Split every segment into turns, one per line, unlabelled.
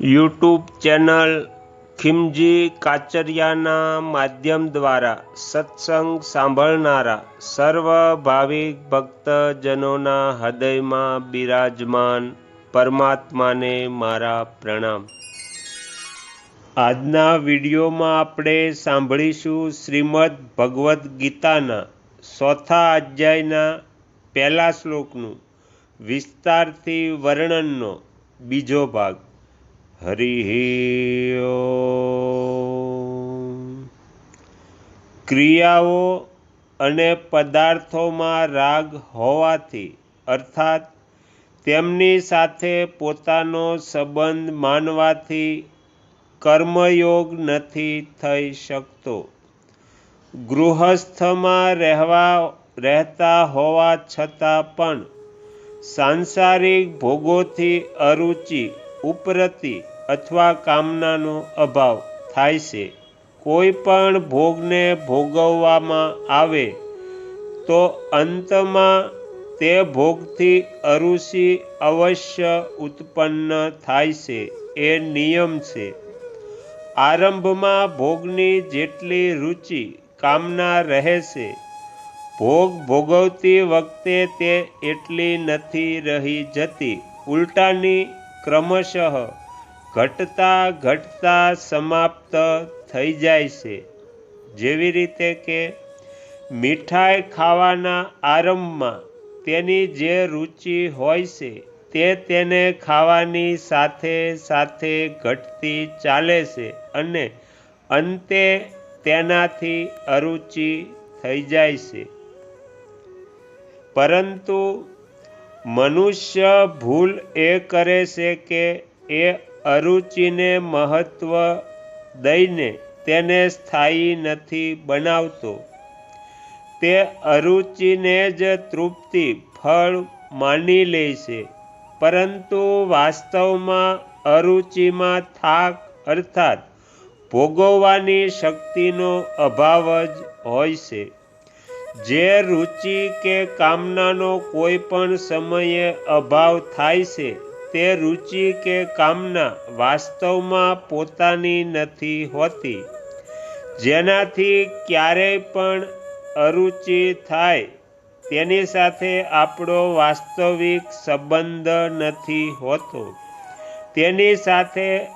YouTube channel ખિમજી કાચરિયાના માધ્યમ દ્વારા સત્સંગ સાંભળનારા સર્વ ભાવિક ભક્તજનોના હૃદયમાં બિરાજમાન પરમાત્માને મારા પ્રણામ. આજના વિડીયોમાં આપણે સાંભળીશું શ્રીમદ ભગવદ્ ગીતાના ચોથા અધ્યાયના પહેલા શ્લોકનું વિસ્તારથી વર્ણનનો બીજો ભાગ. હરિ ક્રિયાઓ અને પદાર્થોમાં રાગ હોવાથી, અર્થાત તેમની સાથે પોતાનો સંબંધ માનવાથી કર્મયોગ નથી થઈ શકતો. ગૃહસ્થમાં રહેવા, રહેતા હોવા છતાં પણ સાંસારિક ભોગોથી અરુચિ ઉપરતી અથવા કામનાનો અભાવ થાય છે. કોઈ પણ ભોગને ભોગવવામાં આવે, તો અંતમાં તે ભોગથી અરુચિ અવશ્ય ઉત્પન્ન થાય છે, એ નિયમ છે. આરંભમાં ભોગની જેટલી રુચિ કામના રહે છે, ભોગ ભોગવતી વખતે તે એટલી નથી રહી જતી. ઉલટાની ક્રમશઃ ઘટતા ઘટતા સમાપ્ત થઈ જાય છે. જેવી રીતે કે મીઠાઈ ખાવાના આરંભમાં તેની જે રુચિ હોય છે, તે તેને ખાવાની સાથે સાથે ઘટતી ચાલે છે અને અંતે તેનાથી અરુચિ થઈ જાય છે. પરંતુ મનુષ્ય ભૂલ એ કરે છે કે એ અરુચિને મહત્વ દઈને તેને સ્થાયી નથી બનાવતો. તે અરુચિને જ તૃપ્તિ, ફળ માની લે છે, પરંતુ વાસ્તવમાં અરુચિમાં થાક અર્થાત ભોગવવાની શક્તિનો અભાવ જ હોય છે. જે રુચિ કે કામનાનો કોઈ પણ સમયે અભાવ થાય છે, તે રુચિ કે કામના વાસ્તવમાં પોતાની નથી હોતી. જેનાથી ક્યારેય પણ અરુચિ થાય, તેની સાથે આપણો વાસ્તવિક સંબંધ નથી હોતો. તેની સાથે,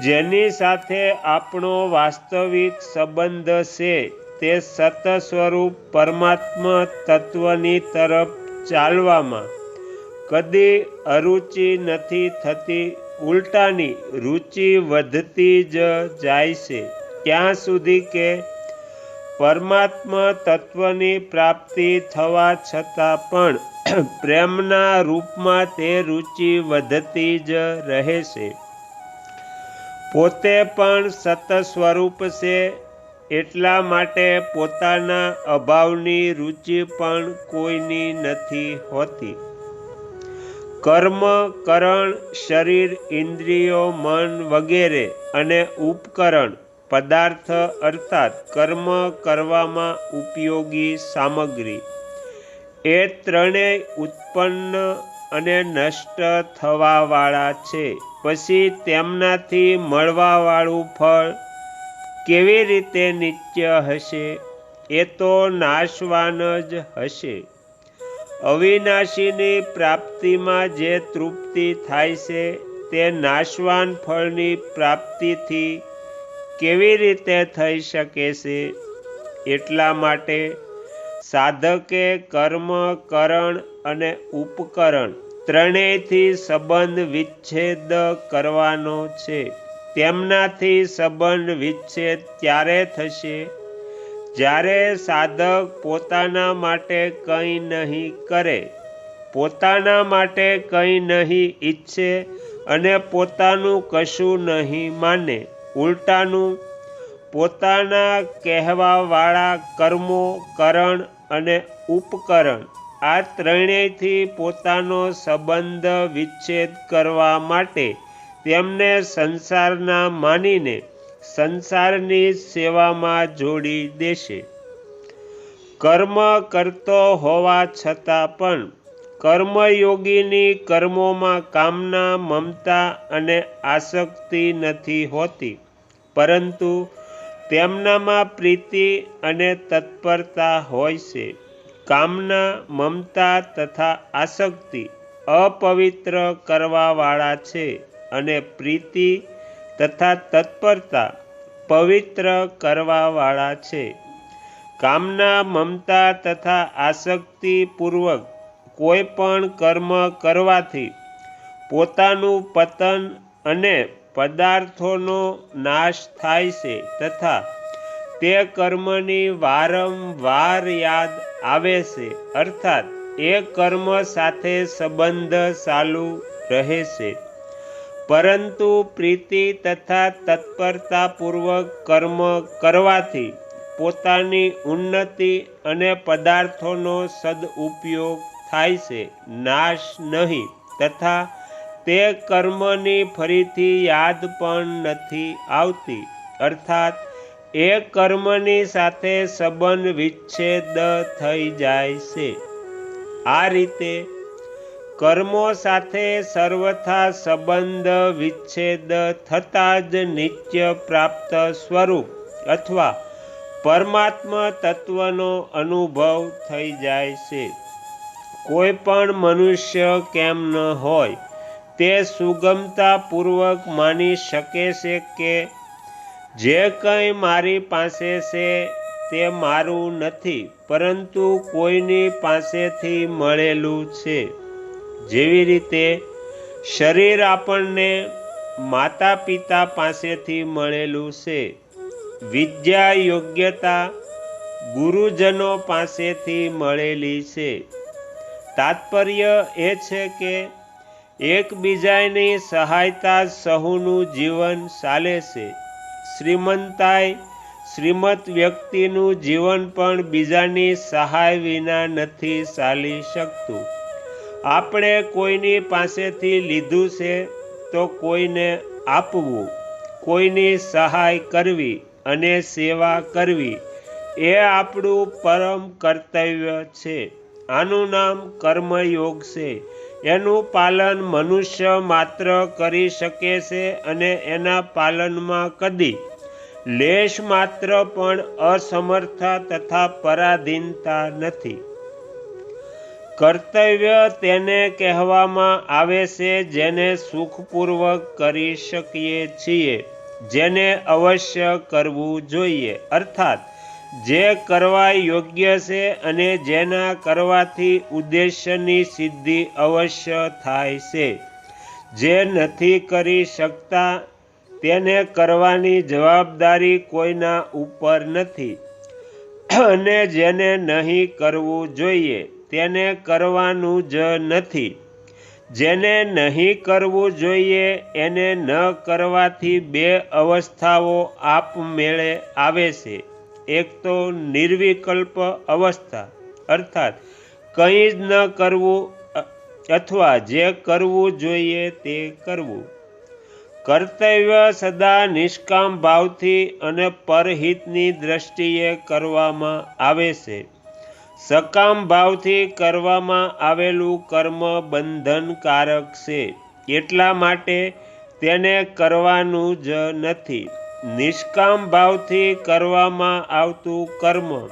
જેની સાથે આપણો વાસ્તવિક સંબંધ છે તે સત સ્વરૂપ પરમાત્મા તત્વની તરફ ચાલવામાં કદી અરુચિ નથી થતી, ઉલટાની રુચિ વધતી જ જાય છે. ત્યાં સુધી કે પરમાત્મા તત્વની પ્રાપ્તિ થવા છતાં પણ પ્રેમના રૂપમાં તે રુચિ વધતી જ રહે છે. પોતે પણ સત સ્વરૂપ છે એટલા માટે પોતાના અભાવની રુચિ પણ કોઈની નથી હોતી. કર્મ, કરણ, શરીર, ઇન્દ્રિયો, મન વગેરે અને ઉપકરણ પદાર્થ અર્થાત કર્મ કરવામાં ઉપયોગી સામગ્રી. એ ત્રણેય ઉત્પન્ન અને નષ્ટ થવાવાળા છે. પછી તેમનાથી મળવાવાળું ફળ કેવી રીતે નિત્ય હશે? એ તો નાશવાન જ હશે. અવિનાશીની પ્રાપ્તિમાં જે તૃપ્તિ થાય છે, તે નાશવાન ફળની પ્રાપ્તિથી કેવી રીતે થઈ શકે છે? એટલા માટે સાધકે કર્મ, કરણ અને ઉપકરણ ત્રણેયથી સંબંધ વિચ્છેદ કરવાનો છે. તેમનાથી સંબંધ વિચ્છેદ ત્યારે થશે જ્યારે સાધક પોતાના માટે કંઈ નહીં કરે. પોતાના માટે કંઈ નહીં ઈચ્છે અને પોતાનું કશું નહીં માને. ઉલટાનું, પોતાના કહેવાવાળા કર્મો, કરણ અને ઉપકરણ આ ત્રણેયથી પોતાનો સંબંધ વિચ્છેદ કરવા માટે તેમને સંસારના માનીને સંસારની સેવામાં જોડી દેશે. કર્મ કરતો હોવા છતાં પણ કર્મયોગીની કર્મોમાં કામના, મમતા અને આસક્તિ નથી હોતી, પરંતુ તેમનામાં પ્રીતિ અને તત્પરતા હોય છે. કામના, મમતા તથા આસક્તિ અપવિત્ર કરવાવાળા છે. અને પ્રીતિ તથા તત્પરતા પવિત્ર કરવાવાળા છે. કામના મમતા તથા આસક્તિપૂર્વક કોઈ પણ કર્મ કરવાથી પોતાનું પતન અને પદાર્થોનો નાશ થાય છે તથા તે કર્મની વારંવાર યાદ આવે છે, અર્થાત એ કર્મ સાથે સંબંધ ચાલુ રહે છે. પરંતુ પ્રીતિ તથા તત્પરતાપૂર્વક કર્મ કરવાથી પોતાની ઉન્નતિ અને પદાર્થોનો સદઉપયોગ થાય છે, નાશ નહીં, તથા તે કર્મની ફરીથી યાદ પણ નથી આવતી, અર્થાત એ કર્મની સાથે સંબંધ વિચ્છેદ થઈ જાય છે. આ રીતે કર્મો સાથે સર્વથા સંબંધ વિચ્છેદ થતાં જ નિત્ય પ્રાપ્ત સ્વરૂપ અથવા પરમાત્મા તત્વનો અનુભવ થઈ જાય છે. કોઈ પણ મનુષ્ય કેમ ન હોય તે સુગમતાપૂર્વક માની શકે છે કે જે કંઈ મારી પાસે છે તે મારું નથી, પરંતુ કોઈની પાસેથી મળેલું છે. જેવી રીતે શરીર આપણને માતા પિતા પાસેથી મળેલું છે, વિદ્યા યોગ્યતા ગુરુજનો પાસેથી મળેલી છે. તાત્પર્ય એ છે કે એકબીજાની સહાયતા સહુનું જીવન ચાલે છે. શ્રીમંતાય શ્રીમત વ્યક્તિનું જીવન પણ બીજાની સહાય વિના નથી ચાલી શકતું. આપણે કોઈની પાસેથી લીધું છે તો કોઈને આપવું, કોઈની સહાય કરવી અને સેવા કરવી, એ આપણું પરમ કર્તવ્ય છે. આનું નામ કર્મયોગ છે. એનું પાલન મનુષ્ય માત્ર કરી શકે છે અને એના પાલનમાં કદી. લેશ માત્ર પણ અસમર્થા તથા પરાધીનતા નથી. કર્તવ્ય તેને કહેવામાં આવે છે જેને સુખપૂર્વક કરી શકીએ છીએ, જેને અવશ્ય કરવું જોઈએ. અર્થાત, જે કરવા યોગ્ય છે અને જેના કરવાથી ઉદ્દેશ્યની સિદ્ધિ અવશ્ય થાય છે. જે નથી કરી શકતા, તેને કરવાની જવાબદારી કોઈના ઉપર નથી અને જેને નહીં કરવું જોઈએ. તેને કરવાનું જ નથી. જેને નહીં કરવું જોઈએ એને ન કરવાથી બે અવસ્થાઓ આપમેળે આવે છે. એક તો નિર્વિકલ્પ અવસ્થા, અર્થાત કંઈ જ ન કરવું, અથવા જે કરવું જોઈએ તે કરવું. કર્તવ્ય સદા નિષ્કામ ભાવથી અને પરહિતની દ્રષ્ટિએ કરવામાં આવે છે. સકામ ભાવથી કરવામાં આવેલું કર્મ બંધનકારક છે. એટલા માટે તેને કરવાનું જ નથી. નિષ્કામ ભાવથી કરવામાં આવતું કર્મ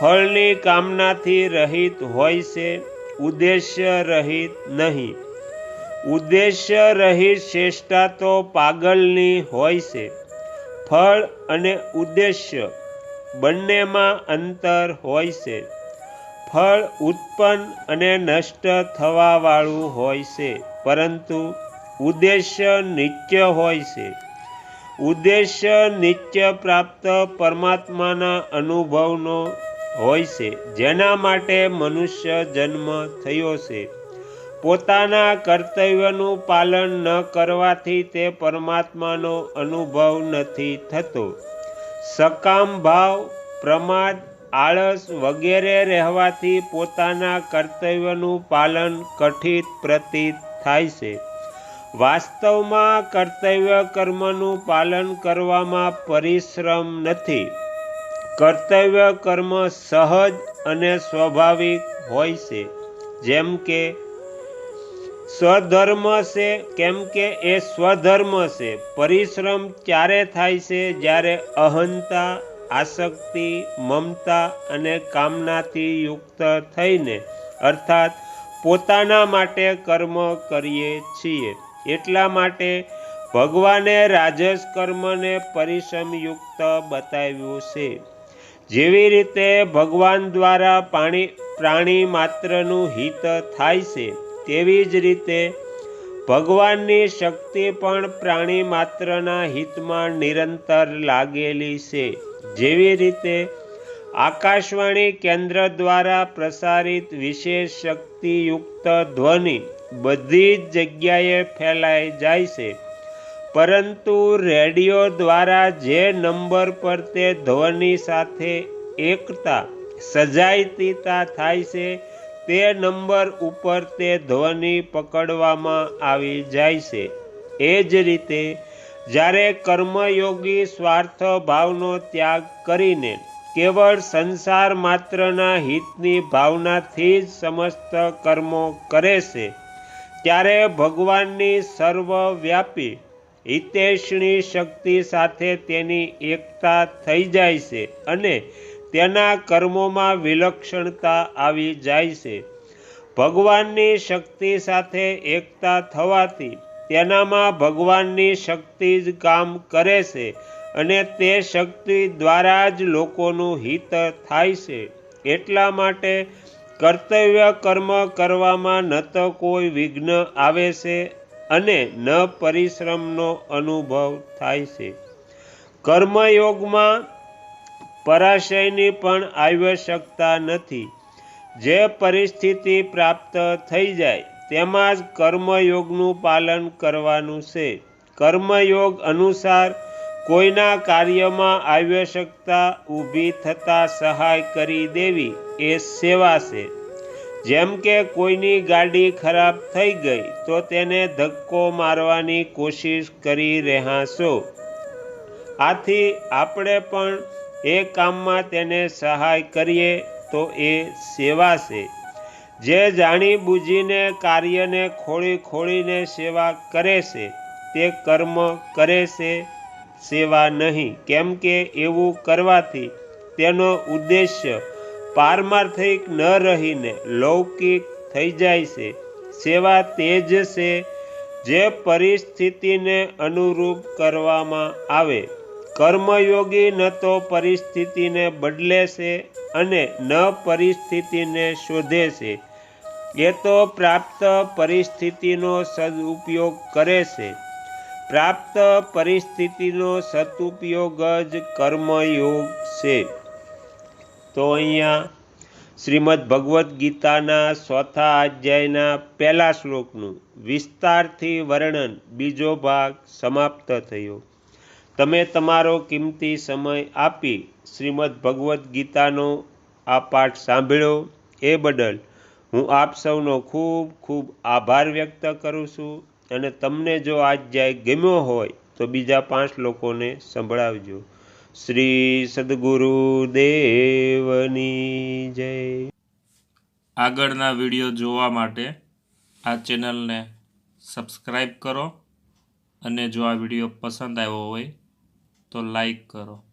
ફળની કામનાથી રહિત હોય છે, ઉદ્દેશ્ય રહિત નહીં. ઉદ્દેશ્ય રહિત શ્રેષ્ઠા તો પાગલની હોય છે. ફળ અને ઉદ્દેશ્ય બંનેમાં અંતર હોય છે. ફળ ઉત્પન્ન અને નષ્ટ થવાવાળું હોય છે, પરંતુ ઉદ્દેશ્ય નિત્ય હોય છે. ઉદ્દેશ્ય નિત્ય પ્રાપ્ત પરમાત્માના અનુભવનો હોય છે, જેના માટે મનુષ્ય જન્મ થયો છે. પોતાના કર્તવ્યનું પાલન ન કરવાથી તે પરમાત્માનો અનુભવ નથી થતો. સકામ ભાવ પ્રમાદ આળસ વગેરે રહેવાથી પોતાના કર્તવ્યનું પાલન કઠિત પ્રતીત થાય છે. વાસ્તવમાં કર્તવ્ય કર્મનું પાલન કરવામાં પરિશ્રમ નથી. કર્તવ્ય કર્મ સહજ અને સ્વાભાવિક હોય છે. જેમ કે, સ્વધર્મ છે, કેમ કે એ સ્વધર્મ છે. પરિશ્રમ ત્યારે થાય છે? જ્યારે અહંતા આસક્તિ, મમતા અને કામનાથી યુક્ત થઈને, અર્થાત પોતાના માટે કર્મ કરીએ છીએ. એટલા માટે ભગવાને રાજસ કર્મને પરિશ્રમયુક્ત બતાવ્યું છે. જેવી રીતે ભગવાન દ્વારા પાણી, પ્રાણી માત્રનું હિત થાય છે, તેવી જ રીતે ભગવાનની શક્તિ પણ પ્રાણી માત્રના હિતમાં નિરંતર લાગેલી છે. જેવી રીતે આકાશવાણી કેન્દ્ર દ્વારા પ્રસારિત વિશેષ શક્તિયુક્ત ધ્વનિ બધી જ જગ્યાએ ફેલાઈ જાય છે. પરંતુ રેડિયો દ્વારા જે નંબર પર તે ધ્વનિ સાથે એકતા સજાતીતા થાય છે, તે નંબર ઉપર તે ધ્વનિ પકડવામાં આવી જાય છે. એ જ રીતે જ્યારે કર્મયોગી સ્વાર્થ ભાવનો ત્યાગ કરીને કેવળ સંસાર માત્રના હિતની ભાવનાથી જ સમસ્ત કર્મો કરે છે, ત્યારે ભગવાનની સર્વવ્યાપી હિતેશની શક્તિ સાથે તેની એકતા થઈ જાય છે અને તેના કર્મોમાં વિલક્ષણતા આવી જાય છે. ભગવાનની શક્તિ સાથે એકતા થવાથી તેનામાં ભગવાનની શક્તિ જ કામ કરે છે અને તે શક્તિ દ્વારા જ લોકોનું હિત થાય છે. એટલા માટે કર્તવ્ય કર્મ કરવામાં ન તો કોઈ વિઘ્ન આવે છે અને ન પરિશ્રમનો અનુભવ થાય છે. કર્મયોગમાં પરાશયની પણ આવશ્યકતા નથી. જે પરિસ્થિતિ પ્રાપ્ત થઈ જાય તેમાં જ કર્મયોગનું પાલન કરવાનું છે. કર્મયોગ અનુસાર કોઈના કાર્યમાં આવશ્યકતા ઊભી થતાં સહાય કરી દેવી એ સેવા છે. જેમ કે કોઈની ગાડી ખરાબ થઈ ગઈ તો તેને ધક્કો મારવાની કોશિશ કરી રહ્યા છો. આથી આપણે પણ એ કામમાં તેને સહાય કરીએ તો એ સેવા છે. જે જાણી બૂજીને કાર્યને ખોળી ખોળીને સેવા કરે છે, તે કર્મ કરે છે, સેવા નહીં. કેમ કે એવું કરવાથી તેનો ઉદ્દેશ્ય પારમાર્થિક ન રહીને લૌકિક થઈ જાય છે. સેવા તે જ છે જે પરિસ્થિતિને અનુરૂપ કરવામાં આવે. કર્મયોગી ન તો પરિસ્થિતિને બદલે છે અને ન પરિસ્થિતિને શોધે છે. એ તો પ્રાપ્ત પરિસ્થિતિનો સદુપયોગ કરે છે. પ્રાપ્ત પરિસ્થિતિનો સદુપયોગ જ કર્મયોગ છે. તો અહીંયા શ્રીમદ ભગવદ્ ગીતાના ચોથા અધ્યાયના પહેલા શ્લોકનું વિસ્તારથી વર્ણન બીજો ભાગ સમાપ્ત થયો. તમે તમારો કિંમતી સમય આપી શ્રીમદ ભગવદ્ ગીતાનો આ પાઠ સાંભળ્યો. એ બદલ હું આપ સૌનો ખૂબ ખૂબ આભાર વ્યક્ત કરું છું અને તમને જો આ જ્યાં ગમ્યો હોય તો બીજા પાંચ લોકોને સંભળાવજો. શ્રી સદગુરુ દેવની જય.
આગળના વીડિયો જોવા માટે આ ચેનલને સબસ્ક્રાઈબ કરો અને જો આ વીડિયો પસંદ આવ્યો હોય તો લાઈક કરો.